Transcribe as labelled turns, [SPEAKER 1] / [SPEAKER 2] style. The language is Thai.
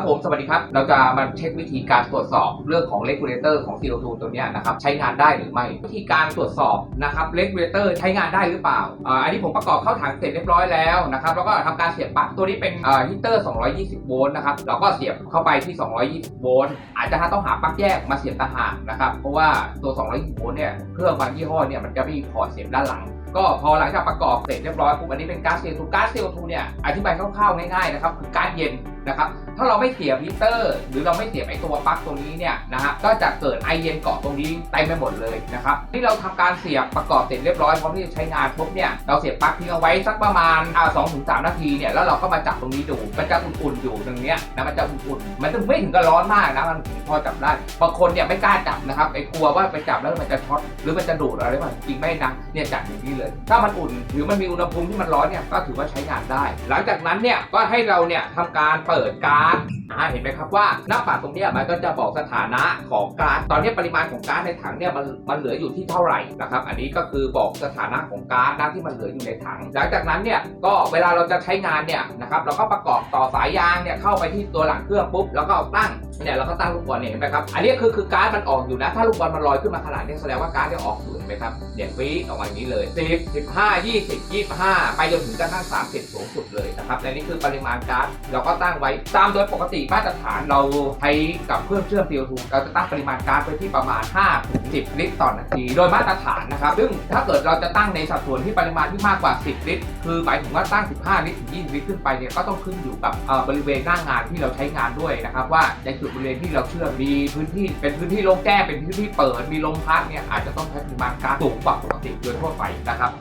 [SPEAKER 1] ครับผม สวัสดีครับ เราจะมาเช็ควิธีการตรวจสอบเรื่องของ regulator ของ CO2 ตัวนี้นะครับใช้งานได้หรือไม่ วิธีการตรวจสอบนะครับ regulator ใช้งานได้หรือเปล่าอ,อันนี้ผมประกอบเข้าถังเสร็จเรียบร้อยแล้วนะครับแล้วก็ทำการเสียบปลั๊กตัวนี้เป็นฮีเตอร์ 220 โวลต์นะครับเราก็เสียบเข้าไปที่ 220 โวลต์อาจจะต้องหาปลั๊กแยกมาเสียบต่างหากนะครับเพราะว่าตัว 220 โวลต์เนี่ยเครื่องบางยี่ห้อเนี่ยมันจะไม่มีพอร์ตเสียบด้านหลังก็พอหลังจากประกอบเสร็จเรียบร้อยปุ๊บอันนี้เป็นก๊าซ CO2 ก๊าซ CO2 เนี่ยอธิบายคร่าวๆง่ายๆนะครับคือก๊าซเย็นนะครับ ถ้าเราไม่เสียบฮีเตอร์ หรือเราไม่เสียบไอตัวปลั๊กตรงนี้เนี่ยนะฮะ ก็จะเกิดไอเย็นเกาะตรงนี้เต็มไปหมดเลยนะครับ ที่เราทำการเสียบประกอบเสร็จเรียบร้อยพร้อมที่จะใช้งานปุ๊บเนี่ยเราเสียบปลั๊กทิ้งเอาไว้สักประมาณอ่าสองถึงสามนาทีเนี่ยแล้วเราก็มาจับตรงนี้ดูมันจะอุ่นๆอยู่ตรงเนี้ยนะมันจะอุ่นๆมันถึงไม่ถึงกับร้อนมากนะมันถึงพอจับได้บางคนเนี่ยไม่กล้าจับนะครับไอ้กลัวว่าไปจับแล้วมันจะช็อตหรือมันจะดูดอะไรแบบจริงไม่นะเนี่ยจับอย่างนี้เลย ถ้ามันอุ่นหรือมันมีอุณหภูมิที่มันร้อนเนี่ยก็ถือว่าใช้งานได้ หลังจากนั้นเนี่ยก็ให้เราเนี่ยทำการเปิดก๊าซอ่าเห็นไหมครับว่าหน้าปัดตรงนี้มันก็จะบอกสถานะของก๊าซตอนนี้ปริมาณของก๊าซในถังเนี่ยมันมันเหลืออยู่ที่เท่าไหร่นะครับอันนี้ก็คือบอกสถานะของก๊าซนะที่มันเหลืออยู่ในถัง หลังจากนั้นเนี่ยก็เวลาเราจะใช้งานเนี่ยนะครับเราก็ประกอบต่อสายยางเนี่ยเข้าไปที่ตัวหลังเครื่องปุ๊บแล้วก็ตั้ง เนี่ยเราก็ตั้งลูกบอลเนี่ยเห็นไหมครับ อันนี้คือคือก๊าซมันออกอยู่นะ ถ้าลูกบอลมันลอยขึ้นมาขนาดนี้แสดงว่าก๊าซเนี่ยออกอยู่เห็นไหมครับเนี่ยฟีออกมาอย่างนี้เลย10 15 20 25ไปจนถึงกระทั่ง30สูงสุดเลยนะครับและนี่คือปริมาณก๊าซเราก็ตั้งไว้ตามโดยปกติมาตรฐานเราใช้กับเครื่องเชื่อม CO2 เราจะตั้งปริมาณก๊าซไว้ที่ประมาณ5ถึง10 ลิตรต่อนาทีโดยมาตรฐานนะครับ ซึ่งถ้าเกิดเราจะตั้งในสัดส่วนที่ปริมาณที่มากกว่า 10 ลิตร คือหมายถึงว่าตั้ง 15 ลิตรถึง 20 ลิตรขึ้นไปเนี่ยก็ต้องขึ้นอยู่กับบริเวณหน้างานที่เราใช้งานด้วยนะครับว่าในจุดบริเวณที่เราเชื่อมมีพื้นที่เป็นพื้นที่โล่งแจ้งเป็นพื้นที่เปิดมีลมพัดเนี่ยอาจจะต้องใช้ปริมาณก๊าซสูงกว่าปกติโดยทั่วไปนะครับ